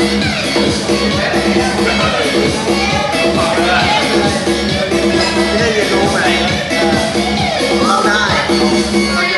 ไม่รู้ไหมเข้า